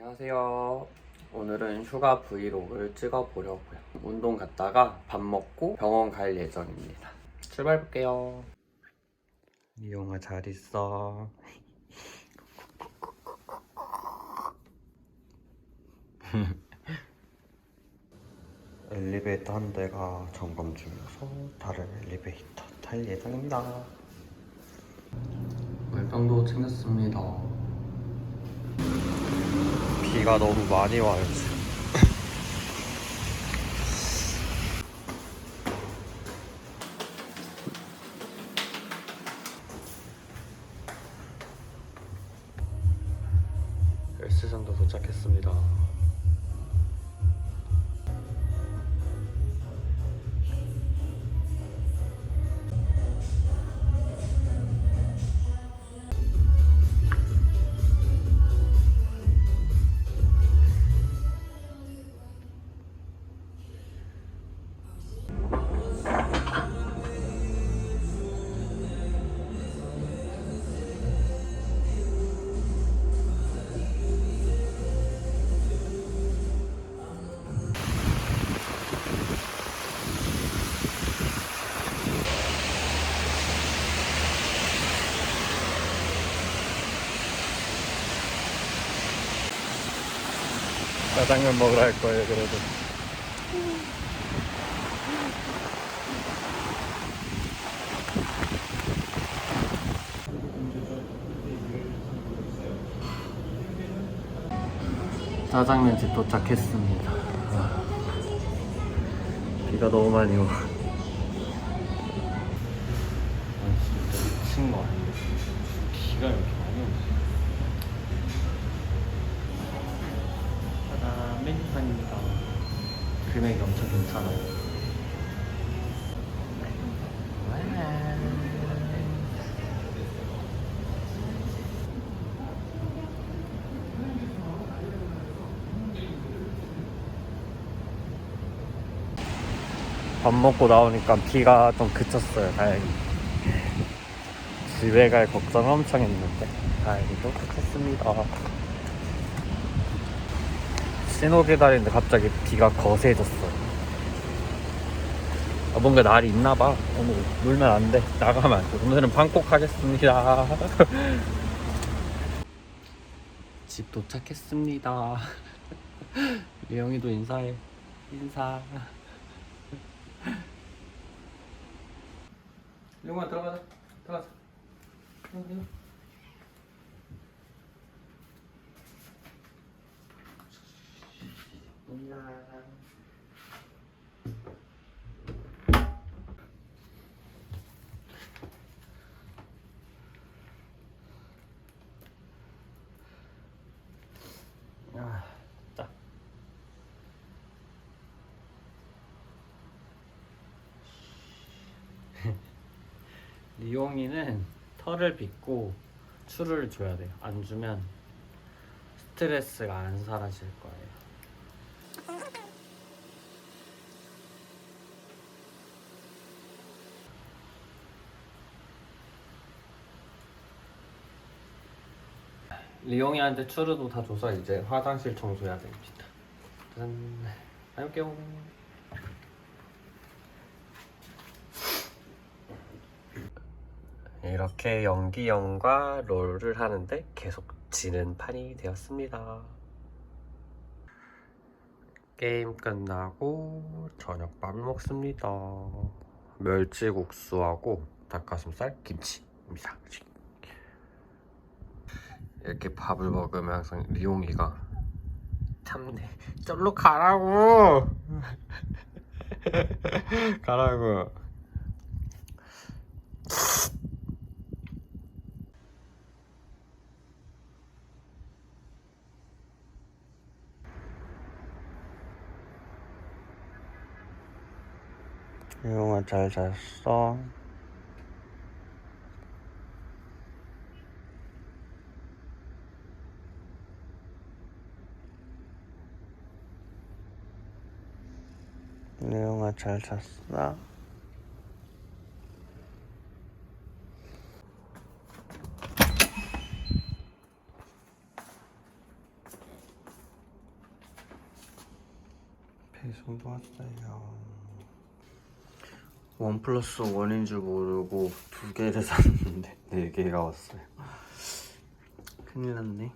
안녕하세요. 오늘은 휴가 브이로그를 찍어보려고요. 운동 갔다가 밥 먹고 병원 갈 예정입니다. 출발해볼게요. 이용아 잘 있어. 엘리베이터 한 대가 점검 중이어서 다른 엘리베이터 탈 예정입니다. 물병도 챙겼습니다. 비가 너무 많이 와요. 헬스장도 도착했습니다. 짜장면 먹으러 갈 거예요 그래도. 짜장면집 도착했습니다. 아, 비가 너무 많이 와. 아, 진짜 미친 거 아니야? 비가 이렇게 많이 오지? 금액이 엄청 괜찮아요. 밥 먹고 나오니까 비가 좀 그쳤어요, 다행히. 집에 갈 걱정 엄청 했는데, 다행히도 그쳤습니다. 신호 기다리는데 갑자기 비가 거세졌어. 아, 뭔가 날이 있나 봐. 오늘 놀면 안 돼. 나가면 안 돼. 오늘은 방콕 하겠습니다. 집 도착했습니다. 리영이도 인사해. 인사. 리영아 들어가자. 들어가자. 응, 응. 아, 딱. 리용이는 털을 빗고 추를 줘야 돼요. 안 주면 스트레스가 안 사라질 거예요. 리용이한테 추르도 다 줘서 이제 화장실 청소해야 됩니다. 짠. 다녀올게요. 이렇게 연기영과 롤을 하는데 계속 지는 판이 되었습니다. 게임 끝나고 저녁밥을 먹습니다. 멸치국수하고 닭가슴살 김치입니다. 이렇게 밥을 먹으면 항상 리용이가 참네. 절로 가라고. 가라고. 리용아 잘 잤어? 잘 잤어? 배송도 왔어요. 원 플러스 원인 줄 모르고 두 개를 샀는데 네 개가 왔어요. 큰일 났네.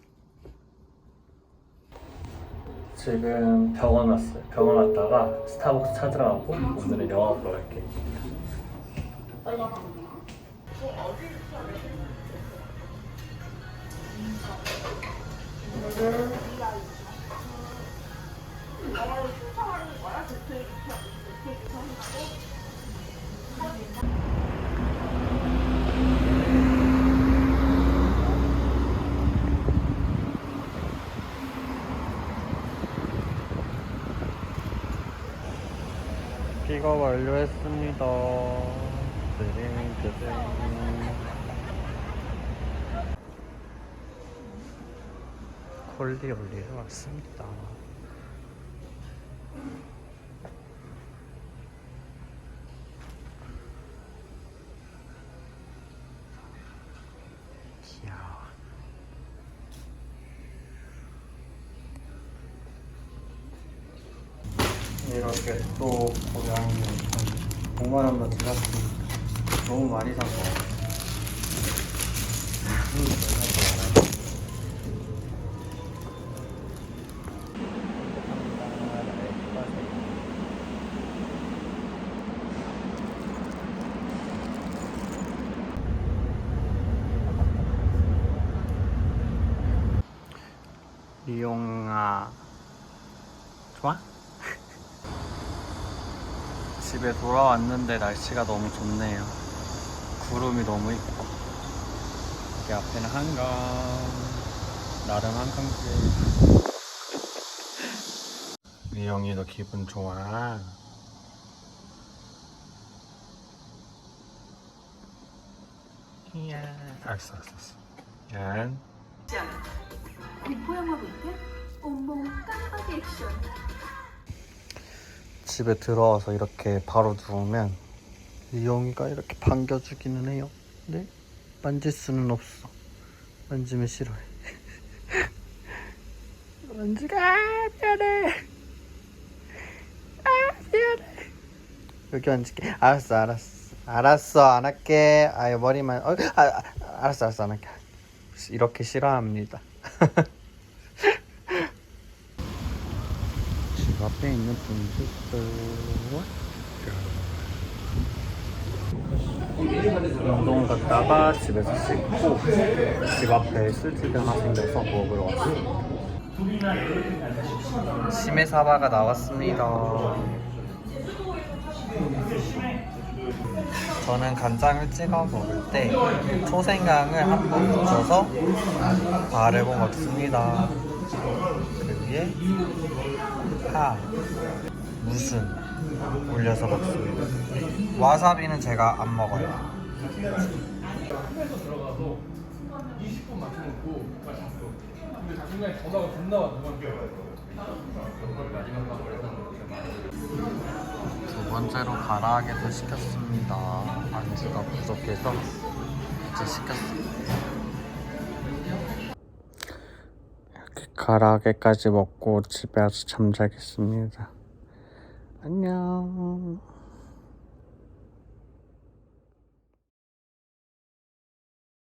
지금 병원 왔어요. 병원 왔다가 스타벅스 찾으러 가고 오늘은 영화 보러 갈게 요. 픽업 완료했습니다. 콜리 올리러 왔습니다. 이렇게 또 고양이 5만 원만 지났습니다. 너무 많이 산 거. 리용아 좋아? 집에 돌아왔는데 날씨가 너무 좋네요. 구름이 너무 이뻐. 여기 앞에는 한강. 나름 한강길. 미영이도 기분 좋아. 이야. 알았어, 알았어, 알았어. 얀. 영화 볼 때? 어머 깜빡 액션 집에 들어와서 이렇게 바로 누우면 이영이가 이렇게 반겨주기는 해요. 근데 만질 수는 없어. 만지면 싫어해. 만지가 아, 미안해. 아 미안해. 여기 앉을게. 알았어 알았어. 알았어 안 할게. 아유 머리만. 어, 아, 아, 알았어 알았어 안 할게. 이렇게 싫어합니다. 집 앞에 있는 분들도 운동 갔다가 집에서 씻고 집 앞에 술집이 하나 생겨서 먹으러 왔습니다. 심해 사바가 나왔습니다. 저는 간장을 찍어 먹을 때 초생강을 한 번 묻혀서 바르고 먹습니다. 그 위에 파, 무순 올려서 먹습니다. 와사비는 제가 안 먹어요. 20분 맞춰놓고 잤어. 근데 자신감이 전화가 존나 와. 두 번째로 가라하게도 시켰습니다. 안주가 부족해서 이제 시켰습니다. 가라하게까지 먹고 집에 와서 잠자겠습니다. 안녕.